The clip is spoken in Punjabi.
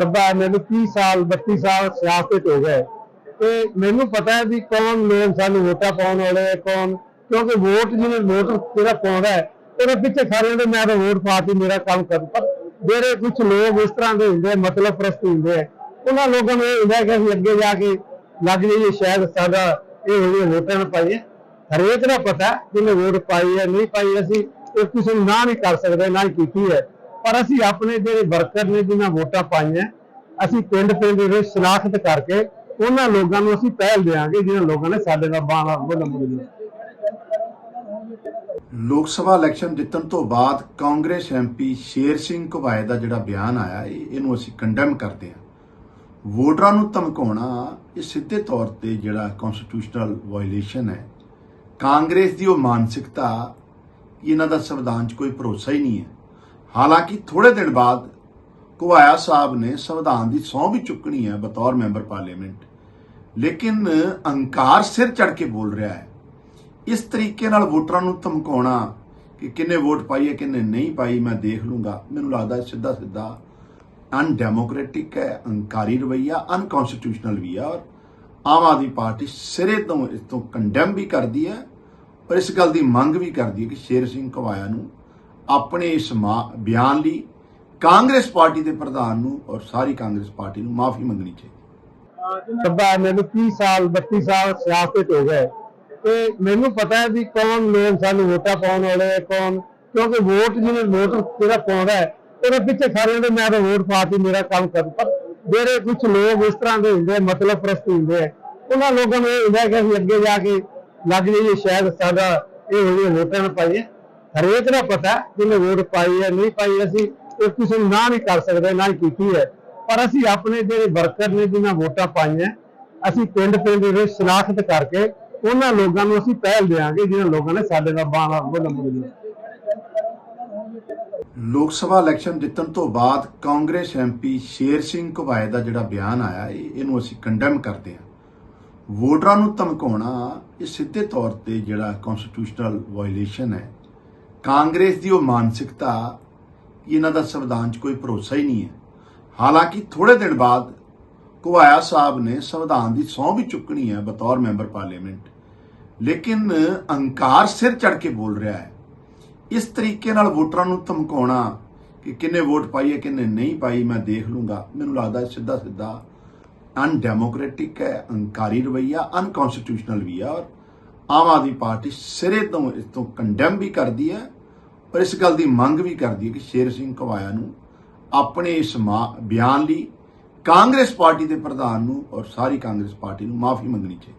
ਸਭਾ ਮੈਨੂੰ 30 ਸਾਲ 32 ਸਾਲ ਸਿਆਸਤ ਹੋ ਗਏ। ਤੇ ਮੈਨੂੰ ਪਤਾ ਹੈ ਵੀ ਕੌਣ ਲੋਕ ਸਾਨੂੰ ਵੋਟਾਂ ਪਾਉਣ ਵਾਲੇ ਹੈ, ਕੌਣ ਕਿਉਂਕਿ ਵੋਟ ਜਿਹਨੇ ਵੋਟ ਜਿਹੜਾ ਪਾਉਂਦਾ ਹੈ, ਉਹਦੇ ਪਿੱਛੇ ਖੜੇ ਹੁੰਦੇ ਮੈਂ ਤਾਂ ਵੋਟ ਪਾਤੀ ਮੇਰਾ ਕੰਮ ਕਰ ਪਰ ਜਿਹੜੇ ਕੁਝ ਲੋਕ ਇਸ ਤਰ੍ਹਾਂ ਦੇ ਹੁੰਦੇ ਮਤਲਬ ਪ੍ਰਸਤ ਹੁੰਦੇ ਆ, ਉਹਨਾਂ ਲੋਕਾਂ ਨੂੰ ਇਹ ਹੁੰਦਾ ਕਿ ਅਸੀਂ ਅੱਗੇ ਜਾ ਕੇ ਲੱਗ ਜਾਈਏ, ਸ਼ਾਇਦ ਸਾਡਾ ਇਹ ਹੋਵੇ ਵੋਟਾਂ ਨੂੰ ਪਾਈਏ। ਹਰੇਕ ਦਾ ਪਤਾ ਜਿਹਨੇ ਵੋਟ ਪਾਈ ਹੈ, ਨਹੀਂ ਪਾਈ, ਅਸੀਂ ਉਹ ਕਿਸੇ ਨੂੰ ਨਾ ਨਹੀਂ ਕਰ ਸਕਦੇ, ਨਾ ਹੀ ਕੀਤੀ ਹੈ। ਪਰ ਅਸੀਂ ਆਪਣੇ ਜਿਹੜੇ ਵਰਕਰ ਨੇ ਜਿਨ੍ਹਾਂ ਵੋਟਾਂ ਪਾਈਆਂ, ਅਸੀਂ ਪਿੰਡ ਪਿੰਡ ਦੇ ਵਿੱਚ ਸ਼ਨਾਖਤ ਕਰਕੇ ਉਹਨਾਂ ਲੋਕਾਂ ਨੂੰ ਅਸੀਂ ਪਹਿਲ ਦੇਵਾਂਗੇ ਜਿਨ੍ਹਾਂ ਲੋਕਾਂ ਨੇ ਸਾਡੇ ਨਾਲ ਬਾਣਾ ਬੋਲਣ ਲੋਕ ਸਭਾ ਇਲੈਕਸ਼ਨ ਜਿੱਤਣ ਤੋਂ ਬਾਅਦ ਕਾਂਗਰਸ ਐਮਪੀ ਸ਼ੇਰ ਸਿੰਘ ਘੁਬਾਏ ਦਾ ਜਿਹੜਾ ਬਿਆਨ ਆਇਆ ਇਹਨੂੰ ਅਸੀਂ ਕੰਡੈਮ ਕਰਦੇ ਹਾਂ। ਵੋਟਰਾਂ ਨੂੰ ਧਮਕਾਉਣਾ, ਇਹ ਸਿੱਧੇ ਤੌਰ ਤੇ ਜਿਹੜਾ ਕਨਸਟੀਟਿਊਸ਼ਨਲ ਵਾਇਲੇਸ਼ਨ ਹੈ। ਕਾਂਗਰਸ ਦੀ ਉਹ ਮਾਨਸਿਕਤਾ ਕਿ ਇਹਨਾਂ ਦਾ ਸੰਵਿਧਾਨ 'ਚ ਕੋਈ ਭਰੋਸਾ ਹੀ ਨਹੀਂ ਹੈ। ਹਾਲਾਂਕਿ ਥੋੜੇ ਦਿਨ ਬਾਅਦ ਘੁਬਾਇਆ ਸਾਹਿਬ ਨੇ ਸੰਵਿਧਾਨ ਦੀ ਸਹੁੰ ਵੀ ਚੁੱਕਣੀ ਹੈ ਬਤੌਰ ਮੈਂਬਰ ਪਾਰਲੀਮੈਂਟ। ਲੇਕਿਨ ਅਹੰਕਾਰ ਸਿਰ ਚੜ ਕੇ ਬੋਲ ਰਿਹਾ ਹੈ। ਇਸ ਤਰੀਕੇ ਨਾਲ ਵੋਟਰਾਂ ਨੂੰ ਧਮਕਾਉਣਾ ਕਿ ਕਿੰਨੇ ਵੋਟ ਪਾਈ ਹੈ, ਕਿੰਨੇ ਨਹੀਂ ਪਾਈ, ਮੈਂ ਦੇਖ ਲੂੰਗਾ। ਮੈਨੂੰ ਲੱਗਦਾ ਸਿੱਧਾ ਸਿੱਧਾ ਅਨਡੈਮੋਕ੍ਰੈਟਿਕ ਹੈ, ਅਹੰਕਾਰੀ ਰਵਈਆ ਅਨਕਨਸਟੀਟਿਊਸ਼ਨਲ ਵੀ ਹੈ ਔਰ ਆਮ ਆਦਮੀ ਪਾਰਟੀ ਸਿਰੇ ਤੋਂ, ਇਸ ਤੋਂ ਕੰਡੈਮ ਵੀ ਕਰਦੀ ਹੈ, ਪਰ ਇਸ ਗੱਲ ਦੀ ਮੰਗ ਵੀ ਕਰਦੀ ਹੈ ਕਿ ਸ਼ੇਰ ਸਿੰਘ ਘਵਾਇਆ ਨੂੰ ਆਪਣੇ ਇਸ ਬਿਆਨ ਲਈ ਕਾਂਗਰਸ ਪਾਰਟੀ ਦੇ ਪ੍ਰਧਾਨ ਨੂੰ ਔਰ ਸਾਰੀ ਕਾਂਗਰਸ ਪਾਰਟੀ ਨੂੰ ਮਾਫੀ ਮੰਗਣੀ ਚਾਹੀਦੀ। ਸਭਾ ਮੈਨੂੰ 30 ਸਾਲ 32 ਸਾਲ ਸਿਆਸਤ ਹੋ ਗਏ। ਤੇ ਮੈਨੂੰ ਪਤਾ ਹੈ ਵੀ ਕੌਣ ਲੋਕ ਸਾਨੂੰ ਵੋਟਾਂ ਪਾਉਣ ਵਾਲੇ ਹੈ, ਕੌਣ, ਕਿਉਂਕਿ ਵੋਟ ਜਿਹਨੇ ਵੋਟ ਜਿਹੜਾ ਪਾਉਂਦਾ ਹੈ, ਉਹਦੇ ਪਿੱਛੇ ਖੜੇ ਹੁੰਦੇ ਮੈਂ ਤਾਂ ਵੋਟ ਪਾਤੀ, ਮੇਰਾ ਕੰਮ ਕਰ, ਪਰ ਜਿਹੜੇ ਕੁਝ ਲੋਕ ਇਸ ਤਰ੍ਹਾਂ ਦੇ ਹੁੰਦੇ ਮਤਲਬ ਪ੍ਰਸਤ ਹੁੰਦੇ ਹੈ ਉਹਨਾਂ ਲੋਕਾਂ ਨੂੰ ਇਹ ਹੁੰਦਾ ਕਿ ਅਸੀਂ ਅੱਗੇ ਜਾ ਕੇ ਲੱਗ ਜਾਈਏ, ਸ਼ਾਇਦ ਸਾਡਾ ਇਹ ਹੋਵੇ ਵੋਟਾਂ ਨੂੰ ਪਾਈਏ। ਹਰੇਕ ਦਾ ਪਤਾ ਜਿਹਨੇ ਵੋਟ ਪਾਈ ਹੈ, ਨਹੀਂ ਪਾਈ, ਅਸੀਂ ਉਹ ਕਿਸੇ ਨੂੰ ਨਾ ਨਹੀਂ ਕਰ ਸਕਦੇ, ਨਾ ਕੀਤੀ ਹੈ। ਪਰ ਅਸੀਂ ਆਪਣੇ ਜਿਹੜੇ ਵਰਕਰ ਨੇ ਜਿਨ੍ਹਾਂ ਵੋਟਾਂ ਪਾਈਆਂ, ਅਸੀਂ ਪਿੰਡ ਪਿੰਡ ਦੇ ਵਿੱਚ ਸ਼ਨਾਖਤ ਕਰਕੇ ਉਹਨਾਂ ਲੋਕਾਂ ਨੂੰ ਅਸੀਂ ਪਹਿਲ ਦੇਵਾਂਗੇ ਜਿਨ੍ਹਾਂ ਲੋਕਾਂ ਨੇ ਸਾਡੇ ਨਾਲ ਬਾਣਾ ਬੋਲਣ ਲੋਕ ਸਭਾ ਇਲੈਕਸ਼ਨ ਜਿੱਤਣ ਤੋਂ ਬਾਅਦ ਕਾਂਗਰਸ ਐਮਪੀ ਸ਼ੇਰ ਸਿੰਘ ਘੁਬਾਏ ਦਾ ਜਿਹੜਾ ਬਿਆਨ ਆਇਆ ਇਹਨੂੰ ਅਸੀਂ ਕੰਡੈਮ ਕਰਦੇ ਹਾਂ। ਵੋਟਰਾਂ ਨੂੰ ਧਮਕਾਉਣਾ, ਇਹ ਸਿੱਧੇ ਤੌਰ ਤੇ ਜਿਹੜਾ ਕਨਸਟੀਟਿਊਸ਼ਨਲ ਵਾਇਲੇਸ਼ਨ ਹੈ ਕਾਂਗਰਸ ਦੀ ਉਹ ਮਾਨਸਿਕਤਾ ਕਿ ਇਹਨਾਂ ਦਾ ਸੰਵਿਧਾਨ 'ਚ ਕੋਈ ਭਰੋਸਾ ਹੀ ਨਹੀਂ ਹੈ। ਹਾਲਾਂਕਿ ਥੋੜੇ ਦਿਨ ਬਾਅਦ ਘੁਬਾਇਆ ਸਾਹਿਬ ਨੇ ਸੰਵਿਧਾਨ ਦੀ ਸਹੁੰ ਵੀ ਚੁੱਕਣੀ ਹੈ ਬਤੌਰ ਮੈਂਬਰ ਪਾਰਲੀਮੈਂਟ। ਲੇਕਿਨ ਅਹੰਕਾਰ ਸਿਰ ਚੜ ਕੇ ਬੋਲ ਰਿਹਾ ਹੈ। ਇਸ ਤਰੀਕੇ ਨਾਲ ਵੋਟਰਾਂ ਨੂੰ ਧਮਕਾਉਣਾ ਕਿ ਕਿੰਨੇ ਵੋਟ ਪਾਈ ਹੈ, ਕਿੰਨੇ ਨਹੀਂ ਪਾਈ, ਮੈਂ ਦੇਖ ਲੂੰਗਾ। ਮੈਨੂੰ ਲੱਗਦਾ ਸਿੱਧਾ ਸਿੱਧਾ ਅਨਡੈਮੋਕ੍ਰੈਟਿਕ ਹੈ, ਅਹੰਕਾਰੀ ਰਵਈਆ ਅਨਕਨਸਟੀਟਿਊਸ਼ਨਲ ਵੀ ਹੈ ਔਰ ਆਮ ਆਦਮੀ ਪਾਰਟੀ ਸਿਰੇ ਤੋਂ ਇਸ ਤੋਂ ਕੰਡੈਮ ਵੀ ਕਰਦੀ ਹੈ ਪਰ ਇਸ ਗੱਲ ਦੀ ਮੰਗ ਵੀ ਕਰਦੀ ਹੈ ਕਿ ਸ਼ੇਰ ਸਿੰਘ ਘਵਾਇਆ ਨੂੰ ਆਪਣੇ ਇਸ ਮਾ- ਬਿਆਨ ਲਈ ਕਾਂਗਰਸ ਪਾਰਟੀ ਦੇ ਪ੍ਰਧਾਨ ਨੂੰ ਔਰ ਸਾਰੀ ਕਾਂਗਰਸ ਪਾਰਟੀ ਨੂੰ ਮਾਫੀ ਮੰਗਣੀ ਚਾਹੀਦੀ